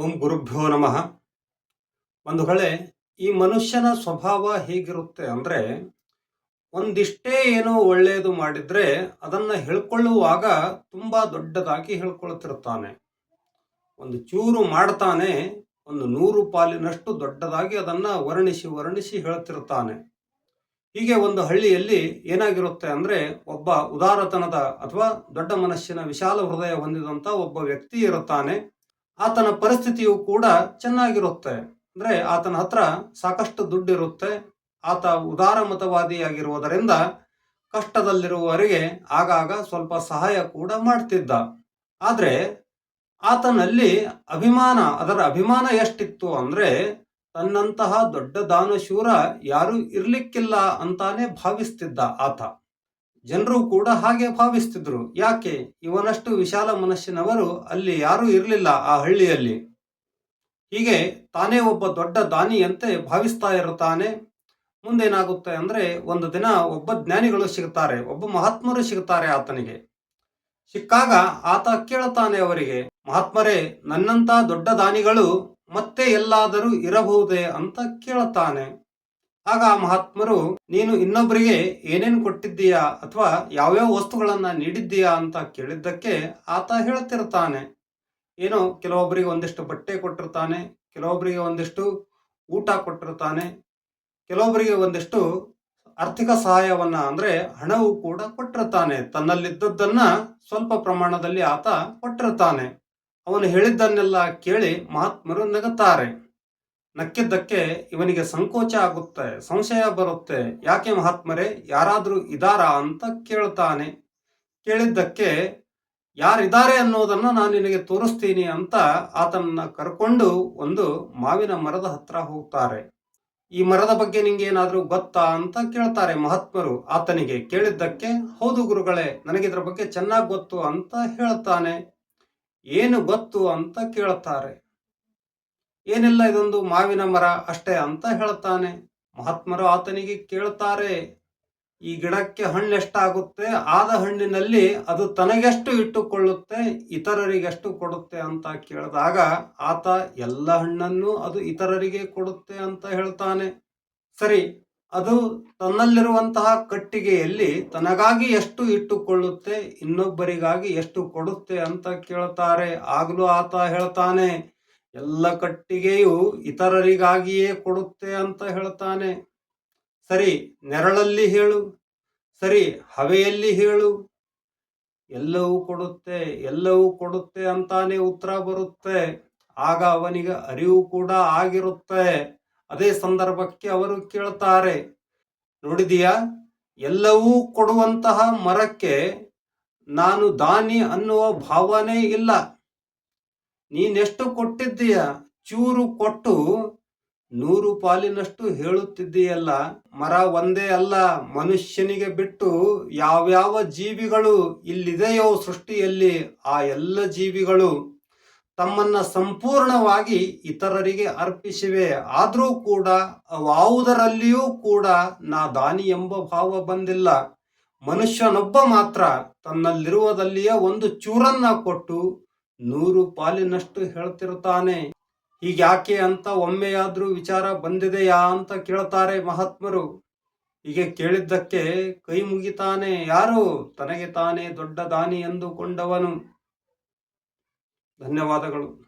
ಓಂ ಗುರುಭ್ಯೋ ನಮಃ. ಒಂದು ಹೊಳೆ ಈ ಮನುಷ್ಯನ ಸ್ವಭಾವ ಹೇಗಿರುತ್ತೆ ಅಂದರೆ ಒಂದಿಷ್ಟೇ ಏನೋ ಒಳ್ಳೆಯದು ಮಾಡಿದರೆ ಅದನ್ನು ಹೇಳ್ಕೊಳ್ಳುವಾಗ ತುಂಬ ದೊಡ್ಡದಾಗಿ ಹೇಳ್ಕೊಳ್ತಿರ್ತಾನೆ. ಒಂದು ಚೂರು ಮಾಡ್ತಾನೆ, ಒಂದು ನೂರು ಪಾಲಿನಷ್ಟು ದೊಡ್ಡದಾಗಿ ಅದನ್ನು ವರ್ಣಿಸಿ ವರ್ಣಿಸಿ ಹೇಳ್ತಿರ್ತಾನೆ. ಹೀಗೆ ಒಂದು ಹಳ್ಳಿಯಲ್ಲಿ ಏನಾಗಿರುತ್ತೆ ಅಂದರೆ ಒಬ್ಬ ಉದಾರತನದ ಅಥವಾ ದೊಡ್ಡ ಮನಸ್ಸಿನ ವಿಶಾಲ ಹೃದಯ ಹೊಂದಿದಂಥ ಒಬ್ಬ ವ್ಯಕ್ತಿ ಇರುತ್ತಾನೆ. ಆತನ ಪರಿಸ್ಥಿತಿಯು ಕೂಡ ಚೆನ್ನಾಗಿರುತ್ತೆ. ಅಂದ್ರೆ ಆತನ ಹತ್ರ ಸಾಕಷ್ಟು ದುಡ್ಡಿರುತ್ತೆ. ಆತ ಉದಾರ ಮತವಾದಿಯಾಗಿರುವುದರಿಂದ ಕಷ್ಟದಲ್ಲಿರುವವರಿಗೆ ಆಗಾಗ ಸ್ವಲ್ಪ ಸಹಾಯ ಕೂಡ ಮಾಡ್ತಿದ್ದ. ಆದರೆ ಆತನಲ್ಲಿ ಅಭಿಮಾನ, ಅದರ ಅಭಿಮಾನ ಎಷ್ಟಿತ್ತು ಅಂದ್ರೆ ತನ್ನಂತಹ ದೊಡ್ಡ ದಾನಶೂರ ಯಾರು ಇರ್ಲಿಕ್ಕಿಲ್ಲ ಅಂತಾನೆ ಭಾವಿಸ್ತಿದ್ದ ಆತ. ಜನರು ಕೂಡ ಹಾಗೆ ಭಾವಿಸ್ತಿದ್ರು. ಯಾಕೆ? ಇವನಷ್ಟು ವಿಶಾಲ ಮನಸ್ಸಿನವರು ಅಲ್ಲಿ ಯಾರೂ ಇರಲಿಲ್ಲ ಆ ಹಳ್ಳಿಯಲ್ಲಿ. ಹೀಗೆ ತಾನೇ ಒಬ್ಬ ದೊಡ್ಡ ದಾನಿಯಂತೆ ಭಾವಿಸ್ತಾ ಇರುತ್ತಾನೆ. ಮುಂದೇನಾಗುತ್ತೆ ಅಂದ್ರೆ ಒಂದು ದಿನ ಒಬ್ಬ ಜ್ಞಾನಿಗಳು ಸಿಗುತ್ತಾರೆ ಒಬ್ಬ ಮಹಾತ್ಮರು ಸಿಗುತ್ತಾರೆ ಆತನಿಗೆ. ಸಿಕ್ಕಾಗ ಆತ ಕೇಳುತ್ತಾನೆ ಅವರಿಗೆ, ಮಹಾತ್ಮರೇ ನನ್ನಂತ ದೊಡ್ಡ ದಾನಿಗಳು ಮತ್ತೆ ಎಲ್ಲಾದರೂ ಇರಬಹುದೇ? ಅಂತ ಕೇಳುತ್ತಾನೆ ಆಗ ಆ ಮಹಾತ್ಮರು, ನೀನು ಇನ್ನೊಬ್ಬರಿಗೆ ಏನೇನು ಕೊಟ್ಟಿದ್ದೀಯಾ ಅಥವಾ ಯಾವ್ಯಾವ ವಸ್ತುಗಳನ್ನ ನೀಡಿದ್ದೀಯಾ ಅಂತ ಕೇಳಿದ್ದಕ್ಕೆ ಆತ ಹೇಳ್ತಿರ್ತಾನೆ. ಏನೋ ಕೆಲವೊಬ್ಬರಿಗೆ ಒಂದಿಷ್ಟು ಬಟ್ಟೆ ಕೊಟ್ಟಿರ್ತಾನೆ, ಕೆಲವೊಬ್ಬರಿಗೆ ಒಂದಿಷ್ಟು ಊಟ ಕೊಟ್ಟಿರ್ತಾನೆ, ಕೆಲವೊಬ್ಬರಿಗೆ ಒಂದಿಷ್ಟು ಆರ್ಥಿಕ ಸಹಾಯವನ್ನ ಅಂದ್ರೆ ಹಣವು ಕೂಡ ಕೊಟ್ಟಿರ್ತಾನೆ. ತನ್ನಲ್ಲಿದ್ದದ್ದನ್ನ ಸ್ವಲ್ಪ ಪ್ರಮಾಣದಲ್ಲಿ ಆತ ಕೊಟ್ಟಿರ್ತಾನೆ. ಅವನು ಹೇಳಿದ್ದನ್ನೆಲ್ಲ ಕೇಳಿ ಮಹಾತ್ಮರು ನಗುತ್ತಾರೆ ನಕ್ಕಿದ್ದಕ್ಕೆ ಇವನಿಗೆ ಸಂಕೋಚ ಆಗುತ್ತೆ, ಸಂಶಯ ಬರುತ್ತೆ. ಯಾಕೆ ಮಹಾತ್ಮರೇ? ಯಾರಾದರೂ ಇದಾರಾ ಅಂತ ಕೇಳ್ತಾನೆ. ಕೇಳಿದ್ದಕ್ಕೆ ಯಾರಿದ್ದಾರೆ ಅನ್ನೋದನ್ನು ನಾನು ನಿನಗೆ ತೋರಿಸ್ತೀನಿ ಅಂತ ಆತನನ್ನ ಕರ್ಕೊಂಡು ಒಂದು ಮಾವಿನ ಮರದ ಹತ್ರ ಹೋಗ್ತಾರೆ. ಈ ಮರದ ಬಗ್ಗೆ ನಿಮಗೆ ಏನಾದರೂ ಗೊತ್ತಾ ಅಂತ ಕೇಳ್ತಾರೆ ಮಹಾತ್ಮರು. ಆತನಿಗೆ ಕೇಳಿದ್ದಕ್ಕೆ, ಹೌದು ಗುರುಗಳೇ, ನನಗೆ ಇದರ ಬಗ್ಗೆ ಚೆನ್ನಾಗಿ ಗೊತ್ತು ಅಂತ ಹೇಳ್ತಾನೆ. ಏನು ಗೊತ್ತು ಅಂತ ಕೇಳ್ತಾರೆ. ಏನಿಲ್ಲ ಇದೊಂದು ಮಾವಿನ ಮರ ಅಷ್ಟೇ ಅಂತ ಹೇಳ್ತಾನೆ ಮಹಾತ್ಮರು ಆತನಿಗೆ ಕೇಳ್ತಾರೆ ಈ ಗಿಡಕ್ಕೆ ಹಣ್ಣು ಎಷ್ಟಾಗುತ್ತೆ, ಆದ ಹಣ್ಣಿನಲ್ಲಿ ಅದು ತನಗೆಷ್ಟು ಇಟ್ಟುಕೊಳ್ಳುತ್ತೆ, ಇತರರಿಗೆಷ್ಟು ಕೊಡುತ್ತೆ ಅಂತ ಕೇಳಿದಾಗ ಆತ ಎಲ್ಲ ಹಣ್ಣನ್ನು ಅದು ಇತರರಿಗೆ ಕೊಡುತ್ತೆ ಅಂತ ಹೇಳ್ತಾನೆ. ಸರಿ, ಅದು ತನ್ನಲ್ಲಿರುವಂತಹ ಕಟ್ಟಿಗೆಯಲ್ಲಿ ತನಗಾಗಿ ಎಷ್ಟು ಇಟ್ಟುಕೊಳ್ಳುತ್ತೆ, ಇನ್ನೊಬ್ಬರಿಗಾಗಿ ಎಷ್ಟು ಕೊಡುತ್ತೆ ಅಂತ ಕೇಳ್ತಾರೆ ಆಗಲೂ ಆತ ಹೇಳ್ತಾನೆ ಎಲ್ಲ ಕಟ್ಟಿಗೆಯು ಇತರರಿಗಾಗಿಯೇ ಕೊಡುತ್ತೆ ಅಂತ ಹೇಳ್ತಾನೆ. ಸರಿ, ನೆರಳಲ್ಲಿ ಹೇಳು. ಸರಿ, ಹವೆಯಲ್ಲಿ ಹೇಳು. ಎಲ್ಲವೂ ಕೊಡುತ್ತೆ ಎಲ್ಲವೂ ಕೊಡುತ್ತೆ ಅಂತಾನೆ ಉತ್ತರ ಬರುತ್ತೆ. ಆಗ ಅವನಿಗೆ ಅರಿವು ಕೂಡ ಆಗಿರುತ್ತೆ. ಅದೇ ಸಂದರ್ಭಕ್ಕೆ ಅವರು ಕೇಳ್ತಾರೆ. ನೋಡಿದೀಯಾ, ಎಲ್ಲವೂ ಕೊಡುವಂತಹ ಮರಕ್ಕೆ ನಾನು ದಾನಿ ಅನ್ನುವ ಭಾವನೆ ಇಲ್ಲ. ನೀನೆಷ್ಟು ಕೊಟ್ಟಿದ್ದೀಯ? ಚೂರು ಕೊಟ್ಟು ನೂರು ಪಾಲಿನಷ್ಟು ಹೇಳುತ್ತಿದ್ದೀಯಲ್ಲ. ಮರ ಒಂದೇ ಅಲ್ಲ, ಮನುಷ್ಯನಿಗೆ ಬಿಟ್ಟು ಯಾವ್ಯಾವ ಜೀವಿಗಳು ಇಲ್ಲಿದೆಯೋ ಸೃಷ್ಟಿಯಲ್ಲಿ ಆ ಎಲ್ಲ ಜೀವಿಗಳು ತಮ್ಮನ್ನ ಸಂಪೂರ್ಣವಾಗಿ ಇತರರಿಗೆ ಅರ್ಪಿಸಿವೆ. ಆದರೂ ಕೂಡ ಅವಾವುದರಲ್ಲಿಯೂ ಕೂಡ ನಾ ದಾನಿ ಎಂಬ ಭಾವ ಬಂದಿಲ್ಲ. ಮನುಷ್ಯನೊಬ್ಬ ಮಾತ್ರ ತನ್ನಲ್ಲಿರುವುದಲ್ಲಿಯೇ ಒಂದು ಚೂರನ್ನ ಕೊಟ್ಟು ನೂರು ಪಾಲಿನಷ್ಟು ಹೇಳ್ತಿರ್ತಾನೆ ಹೀಗ್ಯಾಕೆ ಅಂತ ಒಮ್ಮೆಯಾದ್ರೂ ವಿಚಾರ ಬಂದಿದೆಯಾ ಅಂತ ಕೇಳ್ತಾರೆ ಮಹಾತ್ಮರು. ಹೀಗೆ ಕೇಳಿದ್ದಕ್ಕೆ ಕೈ ಮುಗಿತಾನೆ. ಯಾರು? ತನಗೆ ತಾನೇ ದೊಡ್ಡ ದಾನಿ ಎಂದುಕೊಂಡವನು. ಧನ್ಯವಾದಗಳು.